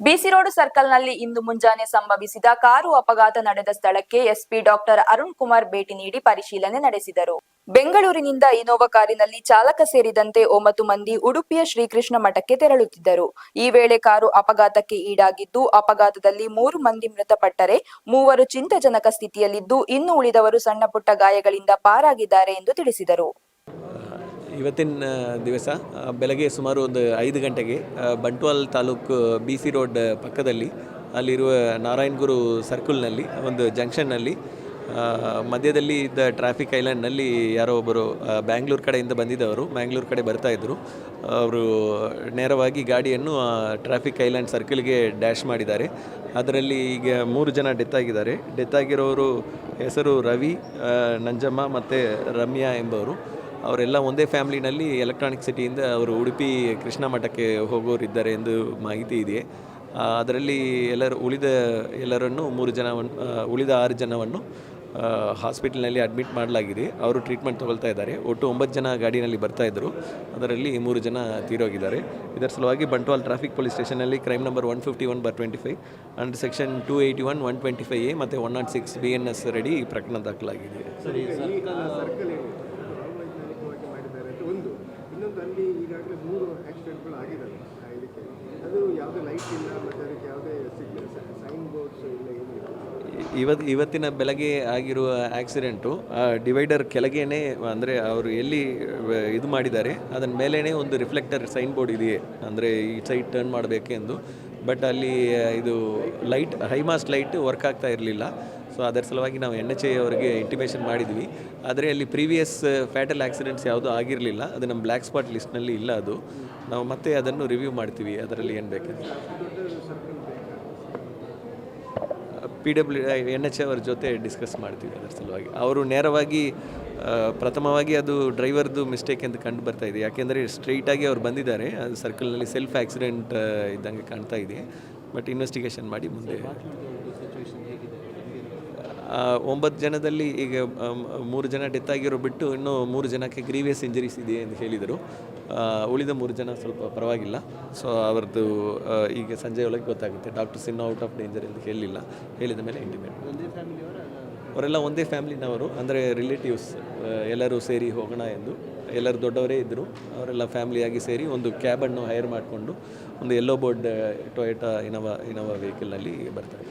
ಬಿಸಿ road ಸರ್ಕಲ್ನಲ್ಲಿ ಇಂದು ಮುಂಜಾನೆ ಸಂಭವಿಸಿದ car ಅಪಘಾತ ನಡೆದ ಸ್ಥಳಕ್ಕೆ ಎಸ್ಪಿ ಡಾಕ್ಟರ್ ಅರುಣ್ ಕುಮಾರ್ ಭೇಟಿ ನೀಡಿ ಪರಿಶೀಲನೆ ನಡೆಸಿದರು. ಬೆಂಗಳೂರಿನಿಂದ ಇನೋವಾ ಕಾರಿನಲ್ಲಿ ಚಾಲಕ ಸೇರಿದಂತೆ ಒಂಬತ್ತು ಮಂದಿ ಉಡುಪಿಯ ಶ್ರೀಕೃಷ್ಣ ಮಠಕ್ಕೆ ತೆರಳುತ್ತಿದ್ದರು. ಈ ವೇಳೆ ಕಾರು ಅಪಘಾತಕ್ಕೆ ಈಡಾಗಿದ್ದು, ಅಪಘಾತದಲ್ಲಿ ಮೂರು ಮಂದಿ ಮೃತಪಟ್ಟರೆ ಮೂವರು ಚಿಂತಾಜನಕ ಸ್ಥಿತಿಯಲ್ಲಿದ್ದು, ಇನ್ನು ಉಳಿದವರು ಸಣ್ಣಪುಟ್ಟ ಗಾಯಗಳಿಂದ ಪಾರಾಗಿದ್ದಾರೆ ಎಂದು ತಿಳಿಸಿದರು. ಇವತ್ತಿನ ದಿವಸ ಬೆಳಗ್ಗೆ ಸುಮಾರು ಒಂದು ಐದು ಗಂಟೆಗೆ Bantwal taluk, B C road ಪಕ್ಕದಲ್ಲಿ, ಅಲ್ಲಿರುವ ನಾರಾಯಣಗುರು ಸರ್ಕಲ್ನಲ್ಲಿ, ಒಂದು ಜಂಕ್ಷನ್ನಲ್ಲಿ ಮಧ್ಯದಲ್ಲಿ ಇದ್ದ ಟ್ರಾಫಿಕ್ ಐಲ್ಯಾಂಡ್ನಲ್ಲಿ ಯಾರೋ ಒಬ್ಬರು ಬ್ಯಾಂಗ್ಳೂರು ಕಡೆಯಿಂದ ಬಂದಿದ್ದವರು, ಬ್ಯಾಂಗ್ಳೂರ್ ಕಡೆ ಬರ್ತಾ ಇದ್ದರು ಅವರು ನೇರವಾಗಿ ಗಾಡಿಯನ್ನು ಟ್ರಾಫಿಕ್ ಐಲ್ಯಾಂಡ್ ಸರ್ಕಲ್ಗೆ ಡ್ಯಾಶ್ ಮಾಡಿದ್ದಾರೆ. ಅದರಲ್ಲಿ ಈಗ ಮೂರು ಜನ ಡೆತ್ ಆಗಿದ್ದಾರೆ. ಡೆತ್ ಆಗಿರೋರು ಹೆಸರು ರವಿ ನಂಜಮ್ಮ ಮತ್ತು ರಮ್ಯಾ ಎಂಬವರು. ಅವರೆಲ್ಲ ಒಂದೇ ಫ್ಯಾಮ್ಲಿನಲ್ಲಿ ಎಲೆಕ್ಟ್ರಾನಿಕ್ ಸಿಟಿಯಿಂದ ಅವರು ಉಡುಪಿ ಕೃಷ್ಣ ಮಠಕ್ಕೆ ಹೋಗೋರಿದ್ದಾರೆ ಎಂದು ಮಾಹಿತಿ ಇದೆ. ಅದರಲ್ಲಿ ಎಲ್ಲರೂ ಉಳಿದ ಎಲ್ಲರನ್ನು ಮೂರು ಜನವನ್ನು ಉಳಿದ ಆರು ಜನವನ್ನು ಹಾಸ್ಪಿಟಲ್ನಲ್ಲಿ ಅಡ್ಮಿಟ್ ಮಾಡಲಾಗಿದೆ. ಅವರು ಟ್ರೀಟ್ಮೆಂಟ್ ತಗೊಳ್ತಾ ಇದ್ದಾರೆ. ಒಟ್ಟು ಒಂಬತ್ತು ಜನ ಗಾಡಿನಲ್ಲಿ ಬರ್ತಾ ಇದ್ದರು. ಅದರಲ್ಲಿ ಮೂರು ಜನ ತೀರೋಗಿದ್ದಾರೆ. ಇದರ ಸಲುವಾಗಿ Bantwal traffic police ಸ್ಟೇಷನಲ್ಲಿ crime number one fifty one by twenty five and section two eighty one one twenty five A ಮತ್ತು one nought six B N S ready ಪ್ರಕರಣ ದಾಖಲಾಗಿದೆ ಸರ್ಕಲ್ ಏನು ಅವೈಜ್ಞಾನಿಕವಾಗಿ ಮಾಡಿದ್ದಾರೆ ಅಂತ ಒಂದು ಇನ್ನೊಂದು ಅಲ್ಲಿ ಈಗಾಗಲೇ ಮೂರು ಆಕ್ಸಿಡೆಂಟ್ಗಳು ಆಗಿದ್ದಾವೆ ಇದಕ್ಕೆ. ಅದು ಯಾವುದೇ ಲೈಟ್ ಇಲ್ಲ, ಮತ್ತು ಅದಕ್ಕೆ ಯಾವುದೇ ಸಿಗ್ನಲ್ ಸೈನ್ ಬೋರ್ಡ್ಸ್ ಇಲ್ಲ ಏನಿಲ್ಲ ಇವತ್ತು ಇವತ್ತಿನ ಬೆಳಗ್ಗೆ ಆಗಿರುವ ಆಕ್ಸಿಡೆಂಟು ಡಿವೈಡರ್ ಕೆಳಗೇನೆ, ಅಂದರೆ ಅವರು ಎಲ್ಲಿ ಇದು ಮಾಡಿದ್ದಾರೆ ಅದನ್ನ ಮೇಲೇ ಒಂದು ರಿಫ್ಲೆಕ್ಟರ್ ಸೈನ್ ಬೋರ್ಡ್ ಇದೆಯೇ, ಅಂದರೆ ಈ ಸೈಡ್ ಟರ್ನ್ ಮಾಡಬೇಕೆಂದು. ಬಟ್ ಅಲ್ಲಿ ಇದು ಲೈಟ್ ಹೈಮಾಸ್ಟ್ ಲೈಟ್ ವರ್ಕ್ ಆಗ್ತಾ ಇರಲಿಲ್ಲ. ಸೊ ಅದರ ಸಲುವಾಗಿ ನಾವು ಎನ್ ಎಚ್ ಎ ಅವರಿಗೆ ಇಂಟಿಮೇಷನ್ ಮಾಡಿದ್ವಿ. ಆದರೆ ಅಲ್ಲಿ ಪ್ರೀವಿಯಸ್ ಫ್ಯಾಟಲ್ ಆಕ್ಸಿಡೆಂಟ್ಸ್ ಯಾವುದೂ ಆಗಿರಲಿಲ್ಲ. ಅದು ನಮ್ಮ ಬ್ಲ್ಯಾಕ್ ಸ್ಪಾಟ್ ಲಿಸ್ಟ್ನಲ್ಲಿ ಇಲ್ಲ ಅದು. ನಾವು ಮತ್ತೆ ಅದನ್ನು ರಿವ್ಯೂ ಮಾಡ್ತೀವಿ. ಅದರಲ್ಲಿ ಏನು ಬೇಕಂತ ಪಿ ಡಬ್ಲ್ಯೂ ಎನ್ ಎಚ್ ಅವರ ಜೊತೆ ಡಿಸ್ಕಸ್ ಮಾಡ್ತೀವಿ ಅದರ ಸಲುವಾಗಿ. ಅವರು ನೇರವಾಗಿ ಪ್ರಥಮವಾಗಿ ಅದು ಡ್ರೈವರ್ದು ಮಿಸ್ಟೇಕ್ ಅಂತ ಕಂಡು ಬರ್ತಾ ಇದೆ. ಯಾಕೆಂದರೆ ಸ್ಟ್ರೈಟಾಗಿ ಅವ್ರು ಬಂದಿದ್ದಾರೆ. ಅದು ಸರ್ಕಲ್ನಲ್ಲಿ ಸೆಲ್ಫ್ ಆಕ್ಸಿಡೆಂಟ್ ಇದ್ದಂಗೆ ಕಾಣ್ತಾ ಇದೆ. ಬಟ್ ಇನ್ವೆಸ್ಟಿಗೇಷನ್ ಮಾಡಿ ಮುಂದೆ. ಒಂಬತ್ತು ಜನದಲ್ಲಿ ಈಗ ಮೂರು ಜನ ಡೆತ್ ಆಗಿರೋ ಬಿಟ್ಟು ಇನ್ನೂ ಮೂರು ಜನಕ್ಕೆ ಗ್ರೀವಿಯಸ್ ಇಂಜರೀಸ್ ಇದೆ ಎಂದು ಹೇಳಿದರು. ಉಳಿದ ಮೂರು ಜನ ಸ್ವಲ್ಪ ಪರವಾಗಿಲ್ಲ. ಸೊ ಅವರದ್ದು ಈಗ ಸಂಜೆ ಒಳಗೆ ಗೊತ್ತಾಗುತ್ತೆ. ಡಾಕ್ಟರ್ಸ್ ಇನ್ನೂ ಔಟ್ ಆಫ್ ಡೇಂಜರ್ ಎಂದು ಹೇಳಿಲ್ಲ. ಹೇಳಿದ ಮೇಲೆ ಇಂಟಿಮೇಟ್ ಅವರೆಲ್ಲ ಒಂದೇ ಫ್ಯಾಮಿಲಿನವರು ಅಂದರೆ ರಿಲೇಟಿವ್ಸ್ ಎಲ್ಲರೂ ಸೇರಿ ಹೋಗೋಣ ಎಂದು ಎಲ್ಲರೂ ದೊಡ್ಡವರೇ ಇದ್ದರು. ಅವರೆಲ್ಲ ಫ್ಯಾಮಿಲಿಯಾಗಿ ಸೇರಿ ಒಂದು ಕ್ಯಾಬನ್ನು ಹೈರ್ ಮಾಡಿಕೊಂಡು ಒಂದು yellow board Toyota Innova Innova ವೆಹಿಕಲ್ನಲ್ಲಿ ಬರ್ತಾರೆ.